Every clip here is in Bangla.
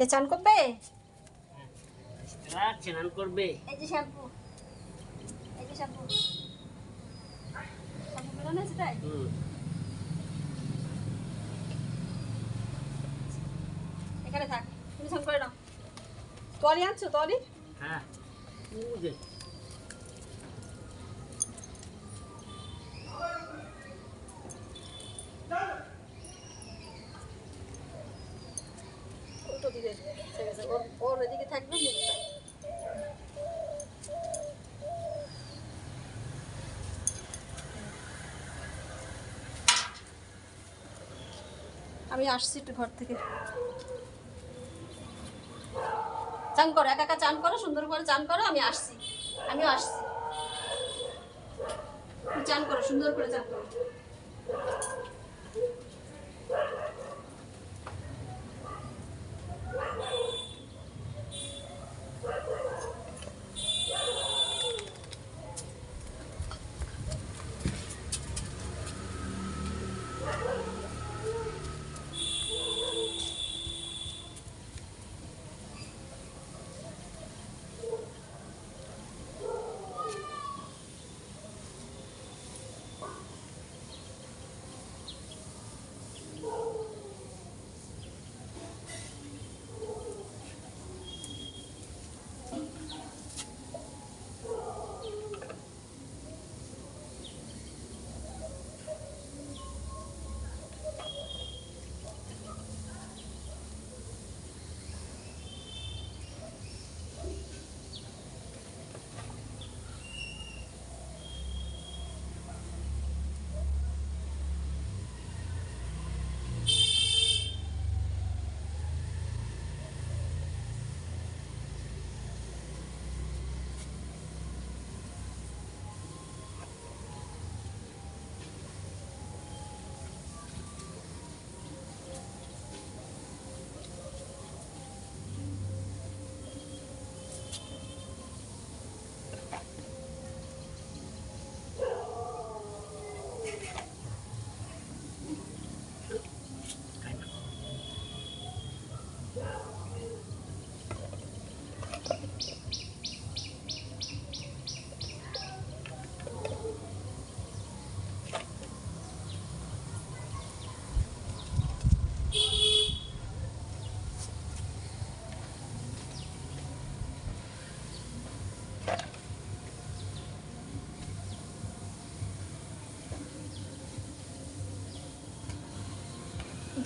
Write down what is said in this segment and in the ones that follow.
কে চান করবে? চান স্নান করবে। এই যে শ্যাম্পু। এই যে শ্যাম্পু। আছে তাই? এখানে থাক তুমি স্নান করে নাও। তলি আনছো তলি হ্যাঁ। ওর থাকবে আমি আসছি একটু ঘর থেকে। চান করো, একা একা চান করো, সুন্দর করে চান করো, আমি আসছি। আমিও আসছি। চান করো, সুন্দর করে চান করো।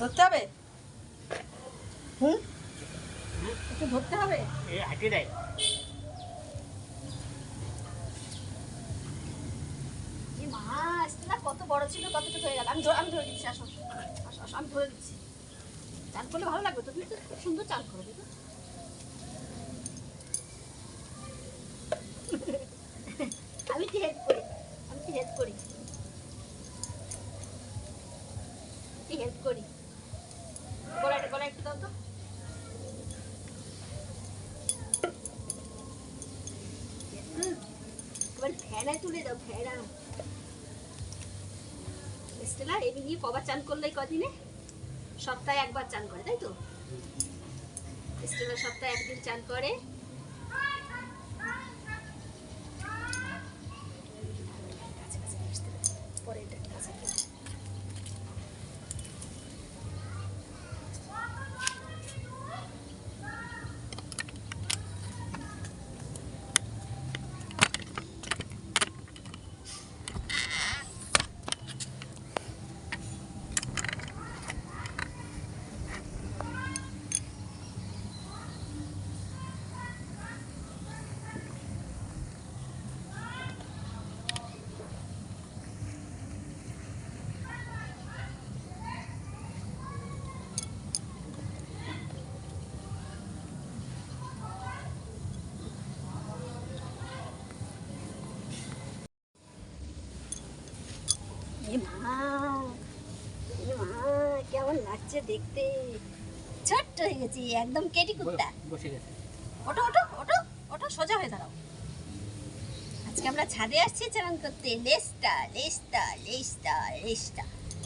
ধরতে হবে? হুম? একটু ধরতে হবে? এই হাঁটি দেয়। এ মা না কত বড় ছিল কতটুকু হয়ে গেল। আমি ধরে আমি ধরে দিচ্ছি আসো। আসো আমি ধরে দিচ্ছি। চান করলে ভালো লাগবে তো তুমি তো সুন্দর চান করবে তো আমি কি হেল্প করি আমি কি হেল্প করি কি হেল্প করি গলা গলা একটু দাও তো হুম, এবার তুলে দাও স্টেলা এই নিয়ে কবার চান করলে কদিনে? সপ্তাহে একবার চান করে, তাই তো? স্টেলা সপ্তাহে একদিন চান করে। দেখতে ছোট্ট হয়ে গেছি একদম কেটি কুত্তা বসে গেছে ওটো ওটো ওটো ওটো সোজা হয়ে দাঁড়াও আজকে আমরা ছাদে আসছি চান করতে লেস্টা লেস্টা লেস্টা লেস্টা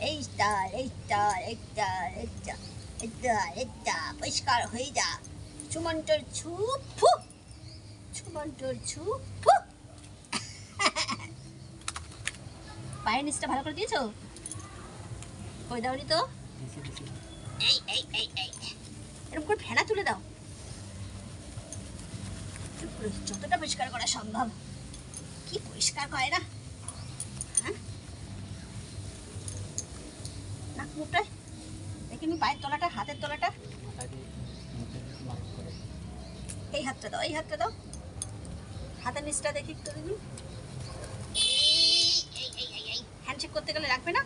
এইটা এইটা এইটা এইটা এটা এটা পরিষ্কার হয়ে যা চুমন্টর ছু ফু চুমন্টর ছু ফু পায়ের নিচটা ভালো করে দিয়েছ কই দাওনি তো। এই এই এই এই। এরকম করে ফেনা তুলে দাও। যতটা পরিষ্কার করা সম্ভব। কি পরিষ্কার করে না? হ্যাঁ? নাক মুখটা দেখে নি পায়ের তলাটা, হাতের তলাটা। এই হাতটা দাও, এই হাতটা দাও। হাতের নিচটা দেখি একটু দেখি। হ্যান্ডশেক করতে গেলে রাখবে না?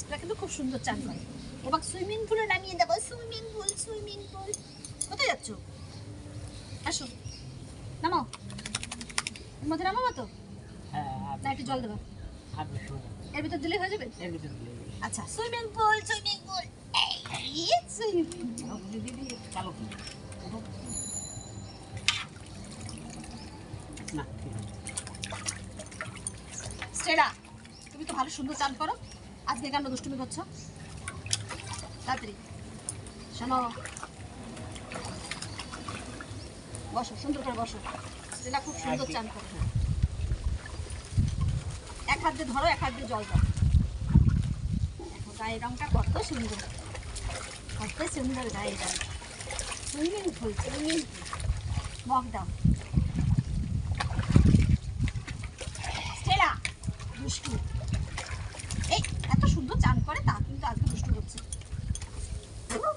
স্প্রে কিন্তু খুব সুন্দর চান করে। এবার সুইমিং পুলে নামিয়ে দেবো। Swimming pool swimming pool. কোথায় যাচ্ছ? আসো। নামো। এর মধ্যে নামাবো তো? হ্যাঁ, না একটু জল দেবো। এর ভিতর দিলে হয়ে যাবে। আচ্ছা সুইমিং পুল সুইমিং পুল। তুমি তো ভালো সুন্দর চান করো। আজকে কেন দুষ্টুমি করছ? তাড়াতাড়ি। শোনো। বসো সুন্দর করে বসো। স্টেলা খুব সুন্দর চান করো। এক হাত দিয়ে ধরো এক হাত দিয়ে জল দাও। গায়ের রংটা কত সুন্দর। কত সুন্দর গায়ের রং। Swimming pool swimming pool. Mug দাও স্টেলা দুষ্টু এই এত সুন্দর চান করে তা কিন্তু আজকে দুষ্টু করছে ধুর,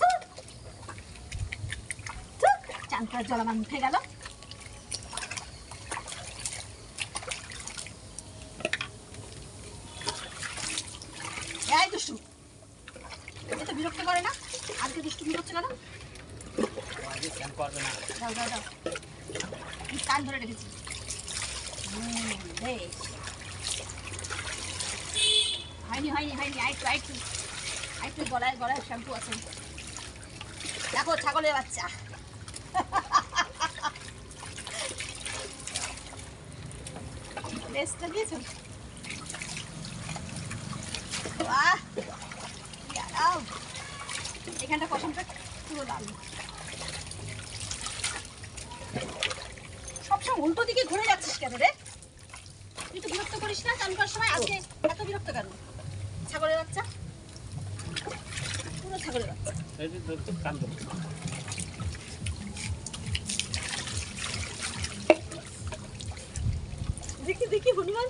ধুর। ধুর, আমার মুখে গেল। এ তো বিরক্ত করে না? আজকে কেন ধরে রেখেছি। হয়নি হয়নি হয়নি গলায় গলায় শ্যাম্পু আছে। দেখো, ছাগলের বাচ্চা। বাহ! এখানটা পছন্দটা পুরো লাল সবসময় উল্টো দিকে ঘুরে যাচ্ছিস কেন রে? তুই তো বিরক্ত করিস না? চান করার সময় আজকে এত বিরক্ত কেন? ছাগলের বাচ্চা? পুরো ছাগলের বাচ্চা। দেখি হনুমান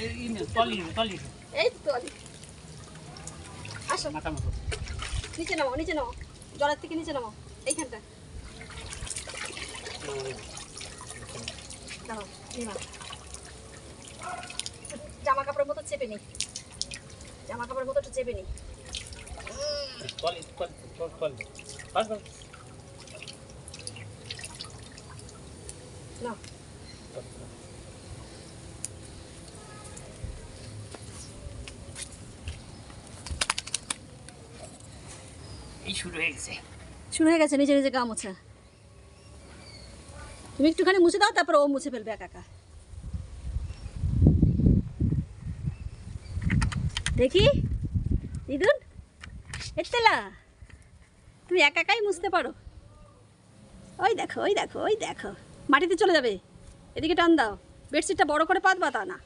এই ই তলি তলি এই আসো। মাথা নিচে নামো নিচে নামো। জলের থেকে নিচে নামো এইখানটা জামা কাপড়ের মতো চেপে নি জামা কাপড়ের মতো একটু চেপে নি তলি তলি তলি তলি বাস বাস। না শুরু হয়ে গেছে শুরু হয়ে গেছে, নিজে নিজে গা মোছা। তুমি একটুখানি মুছে দাও, তারপর ও মুছে ফেলবে একা একা। দেখি, দিদুন এতেলা তুমি একা একাই মুছতে পারো। ওই দেখো ওই দেখো ওই দেখো, মাটিতে চলে যাবে। এদিকে টান দাও, বেডশিটটা বড় করে পাতবা তা না।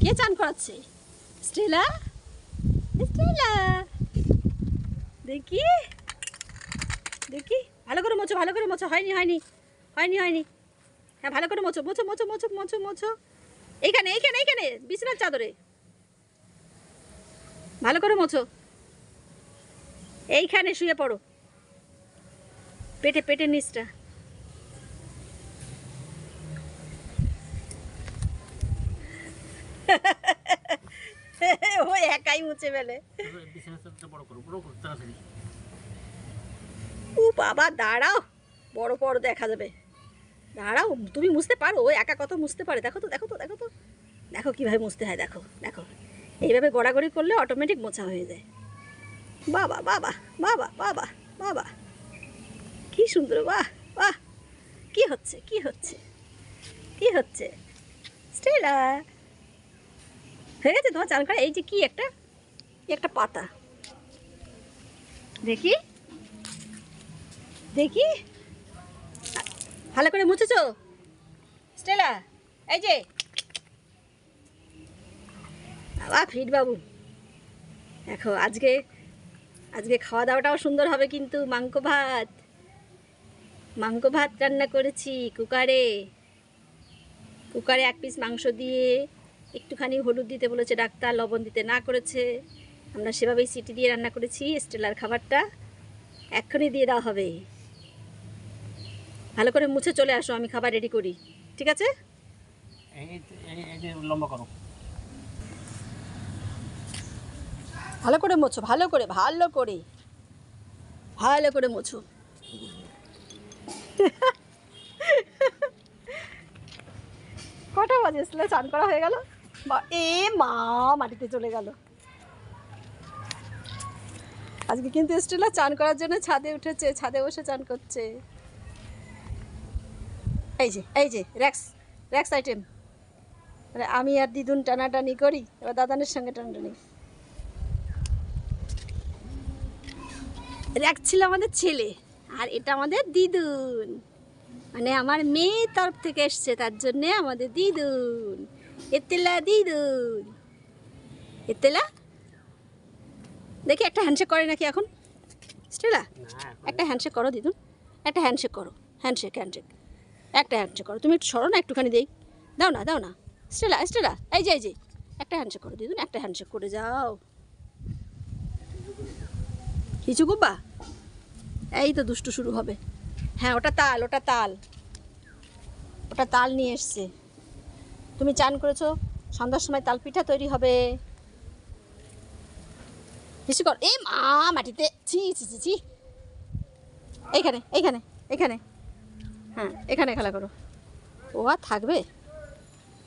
কে চান করাচ্ছে। স্টেলা? স্টেলা? দেখি। দেখি। ভালো করে মোছো, ভালো করে মোছো। হয়নি হয়নি। হয়নি হয়নি। হ্যাঁ ভালো করে মোছো মোছো মোছো মোছো মোছো মোছো। এইখানে এইখানে এইখানে, বিছানার চাদরে। ভালো করে মোছো। এইখানে শুয়ে পড়ো। পেটে পেটের নিচটা ও ও বাবা, দাঁড়াও। বড় বড় দেখা যাবে। দাঁড়াও, তুমি মুছতে পারো, ও একা কত মুছতে পারে। দেখো তো দেখো তো দেখো তো। দেখো কীভাবে মুছতে হয়, দেখো দেখো। এইভাবে গড়াগড়ি করলে অটোমেটিক মোছা হয়ে যায়। বাবা বাবা বাবা বাবা বাবা। কি সুন্দর, বাহ বাহ। কি হচ্ছে কি হচ্ছে? কি হচ্ছে? স্টেলা। হয়ে গেছে তোমার চান করা এই যে কি একটা? কি একটা পাতা। দেখি। দেখি। ভালো করে মুছেছো? স্টেলা এই যে। ফিট বাবু দেখো আজকে আজকে খাওয়া দাওয়াটাও সুন্দর হবে কিন্তু মাংস ভাত। মাংস ভাত রান্না করেছি কুকারে। কুকারে এক পিস মাংস দিয়ে একটুখানি হলুদ দিতে বলেছে ডাক্তার লবণ দিতে না করেছে। আমরা সেভাবেই সিটি দিয়ে রান্না করেছি, স্টেলার খাবারটা এক্ষুনি দিয়ে দেওয়া হবে। ভালো করে মুছে চলে আসো, আমি খাবার রেডি করি, ঠিক আছে? ভালো করে মোছো, ভালো করে ভালো করে ভালো করে মোছো। কটা বাজে? স্কুলে চান করা হয়ে গেল? এ মা, মাটিতে চলে গেল। আজকে কিন্তু স্টেলা চান করার জন্য ছাদে উঠেছে, ছাদে বসে চান করছে। এই যে এই যে র্যাক্স র্যাক্স আইটেম মানে আমি আর দিদুন টানাটানি করি, এবার দাদানের সঙ্গে টানাটানি। এক ছিল আমাদের ছেলে, আর এটা আমাদের দিদুন। মানে আমার মেয়ের তরফ থেকে এসছে, তার জন্যে আমাদের দিদুন। এতেলা দিদুন। এতেলা দেখি একটা হ্যান্ডশেক করে নাকি এখন? স্টেলা একটা হ্যান্ডশেক করো দিদুন। একটা হ্যান্ডশেক করো হ্যান্ডশেক হ্যান্ডশেক একটা হ্যান্ডশেক করো। তুমি একটু সরো না একটুখানি দেই। দাও না দাও না। স্টেলা স্টেলা এই যে এই যে। একটা হ্যান্ডশেক করো দিদুন একটা হ্যান্ডশেক করে যাও। কিছু গুব্বা? এই তো দুষ্টু শুরু হবে। হ্যাঁ ওটা তাল ওটা তাল। ওটা তাল নিয়ে এসছে। তুমি চান করেছ? সন্ধ্যার সময় তাল পিঠা তৈরি হবে। বেশি কর এই মা, মাটিতে, ছি ছি ছি ছি। এইখানে এইখানে এইখানে। হ্যাঁ এখানে খেলা করো। ও আর থাকবে?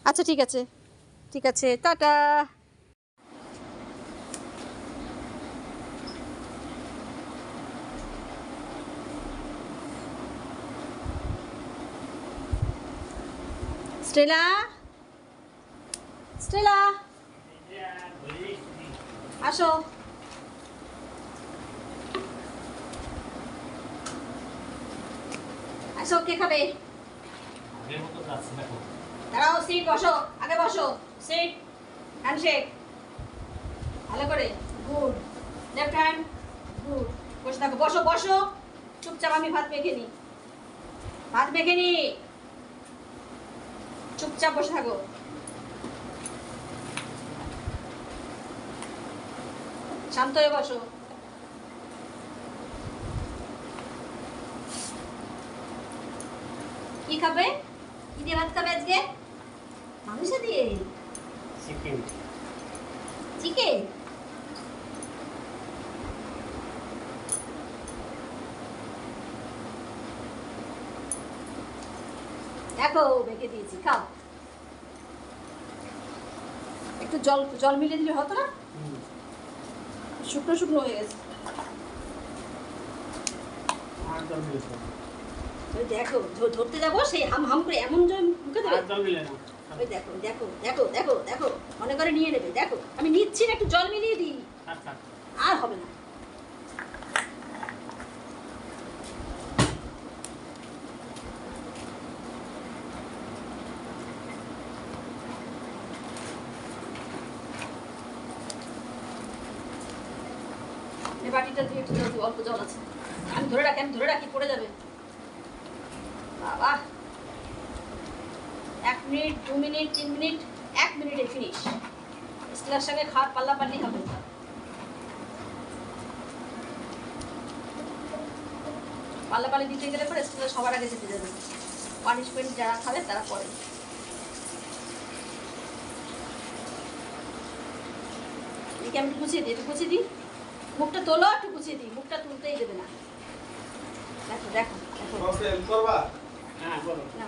আচ্ছা ঠিক আছে। ঠিক আছে, টাটা। স্টেলা? স্টেলা? আসো। আসো কে খাবে? দাঁড়াও সিট বসো আগে বসো। সিট হ্যান্ডশেক ভালো করে। গুড লেফট হ্যান্ড গুড বসে থাকো বসো বসো। চুপচাপ আমি ভাত মেখে নিই ভাত মেখে নি। চুপচাপ বসে থাকো। শান্ত হয়ে বসো। খাবে? কি দিয়ে ভাত খাবে আজকে? মাংস দিয়ে? চিকেন চিকেন দেখো বেঁকে দিয়েছি খাও। একটু জল জল মিলিয়ে দিলে হতো না? শুকনো শুকনো হয়ে গেছে। দেখো ধরতে যাব সেই হাম হাম করে এমন জল মুখে দেবে? ওই দেখো দেখো দেখো দেখো দেখো মনে করে নিয়ে নেবে দেখো। আমি নিচ্ছি না একটু জল মিলিয়ে দিই। আচ্ছা আর হবে না। বাটিটা দিয়ে একটু অল্প জল আছে। আমি ধরে রাখি আমি ধরে রাখি পড়ে যাবে বাবা এক মিনিট দু মিনিট তিন মিনিট এক মিনিটে ফিনিশ স্টিলের সঙ্গে খাওয়ার পাল্লা পাল্লি হবে। পাল্লা পাল্লি দিতে গেলে পরে স্কুলে সবার আগে যেতে যাবে পানিশমেন্ট যারা খাবে তারা পরে। এদিকে আমি একটু কুচিয়ে দিই একটু কুচিয়ে দিই। মুখটা তোলো একটু কুচিয়ে দিই। মুখটা তুলতেই দেবে না। দেখো দেখো দেখো। হ্যাঁ বলো না।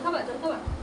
ঠিক আছে জল খাবা জল খাবা খেতে হবে না